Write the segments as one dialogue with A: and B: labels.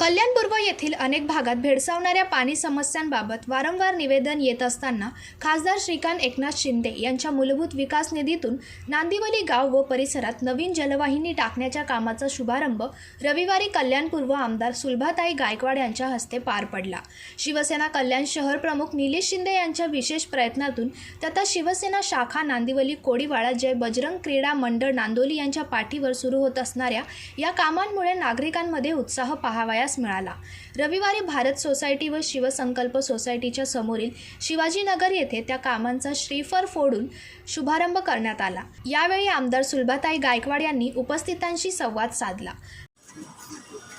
A: कल्याणपूर्व येथील अनेक भागात भेडसावणाऱ्या पाणी समस्यांबाबत वारंवार निवेदन येत असताना खासदार श्रीकांत एकनाथ शिंदे यांच्या मूलभूत विकास निधीतून नांदिवली गाव व परिसरात नवीन जलवाहिनी टाकण्याच्या कामाचा शुभारंभ रविवारी कल्याणपूर्व आमदार सुलभाताई गायकवाड यांच्या हस्ते पार पडला. शिवसेना कल्याण शहर प्रमुख निलेश शिंदे यांच्या विशेष प्रयत्नातून तथा शिवसेना शाखा नांदिवली कोडीवाडा जय बजरंग क्रीडा मंडळ नांदोली यांच्या पाठीवर सुरू होत असणाऱ्या या कामांमुळे नागरिकांमध्ये उत्साह पाहावयास मिळाला. रविवारी भारत सोसायटी व शिवसंकल्प सोसायटीच्या समोरील शिवाजीनगर येथे त्या कामांचा श्रीफर फोडून शुभारंभ करण्यात आला. यावेळी आमदार सुलभाताई गायकवाड यांनी उपस्थितांशी संवाद साधला.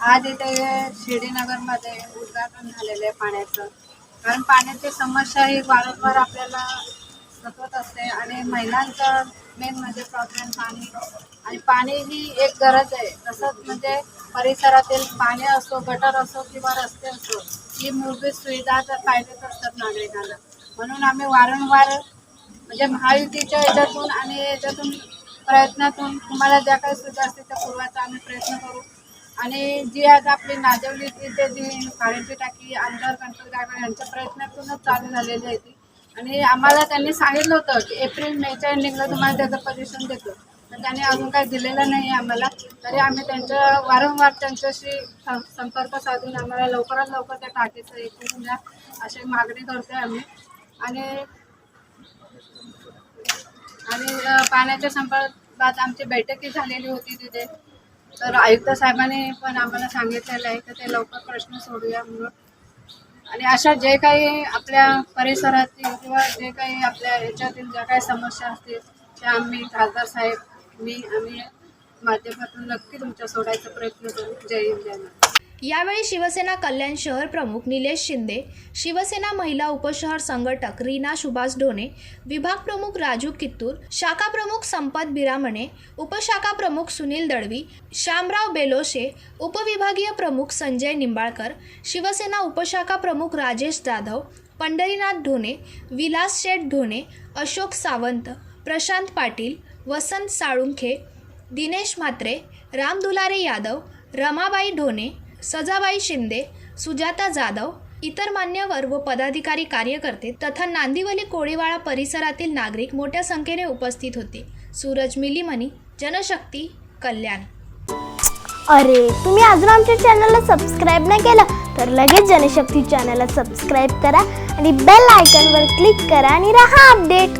B: आज इथे शिर्डीनगरमध्ये उद्घाटन झालेलं आहे पाण्याचं. कारण पाण्याची समस्या ही वारंवार आपल्याला सतत असते आणि महिलांचं मेन म्हणजे प्रॉब्लेम पाणी. आणि पाणी ही एक गरज आहे. तसंच म्हणजे परिसरातील पाणी असो गटर असो किंवा रस्ते असो ही मूलभूत सुविधा तर पाहिजेच असतात नागरिकांना. म्हणून आम्ही वारंवार म्हणजे महायुतीच्या याच्यातून आणि याच्यातून प्रयत्नातून तुम्हाला ज्या काही सुविधा असतील त्या पुरवायचा आम्ही प्रयत्न करू. आणि जी आज आपली नाजवली तिथे जी पाण्याची टाकी आमदार कंट्रोल गायकवाड यांच्या प्रयत्नातूनच चालू झालेली आहे ती. आणि आम्हाला त्यांनी सांगितलं होतं की एप्रिल मेच्या एंडिंगला तुम्हाला त्याचं पोझिशन देतो. तर त्यांनी अजून काही दिलेलं नाही आम्हाला. तरी आम्ही त्यांच्या वारंवार त्यांच्याशी संपर्क साधून आम्हाला लवकरात लवकर त्या टाकीचं हे द्या अशी मागणी करतोय आम्ही. आणि आणि पाण्याच्या संपर्कात आमची बैठकी झालेली होती तिथे. तर आयुक्त साहेबांनी पण आम्हाला सांगितलेलं आहे की ते लवकर प्रश्न सोडूया म्हणून. आणि अशा जे काही आपल्या परिसरातील किंवा जे काही आपल्या याच्यातील ज्या काही समस्या असतील त्या आम्ही खासदार साहेब मी आम्ही माध्यमातून नक्की तुमच्या सोडायचा प्रयत्न करू. जय हिंद जय महाराष्ट्र.
A: यावेळी शिवसेना कल्याण शहर प्रमुख निलेश शिंदे शिवसेना महिला उपशहर संघटक रीना सुभाष ढोणे विभाग प्रमुख राजू कित्तूर शाखा प्रमुख संपत बिरामणे उपशाखा प्रमुख सुनील दळवी श्यामराव बेलोशे उपविभागीय प्रमुख संजय निंबाळकर शिवसेना उपशाखा प्रमुख राजेश जाधव पंढरीनाथ ढोणे विलास शेठ ढोणे अशोक सावंत प्रशांत पाटील वसंत साळुंखे दिनेश म्हात्रे राम दुलारे यादव रमाबाई ढोणे सजाबाई शिंदे सुजाता जाधव इतर मान्यवर व पदाधिकारी कार्यकर्ते तथा नांदिवली कोळीवाडा परिसरातील नागरिक मोठ्या संख्येने उपस्थित होते. सूरज मिलीमणी जनशक्ती कल्याण.
C: अरे तुम्ही अजून आमच्या चॅनलला सबस्क्राईब नाही केलं? तर लगेच जनशक्ती चॅनलला सबस्क्राईब करा आणि बेल आयकॉनवर क्लिक करा आणि राहा अपडेट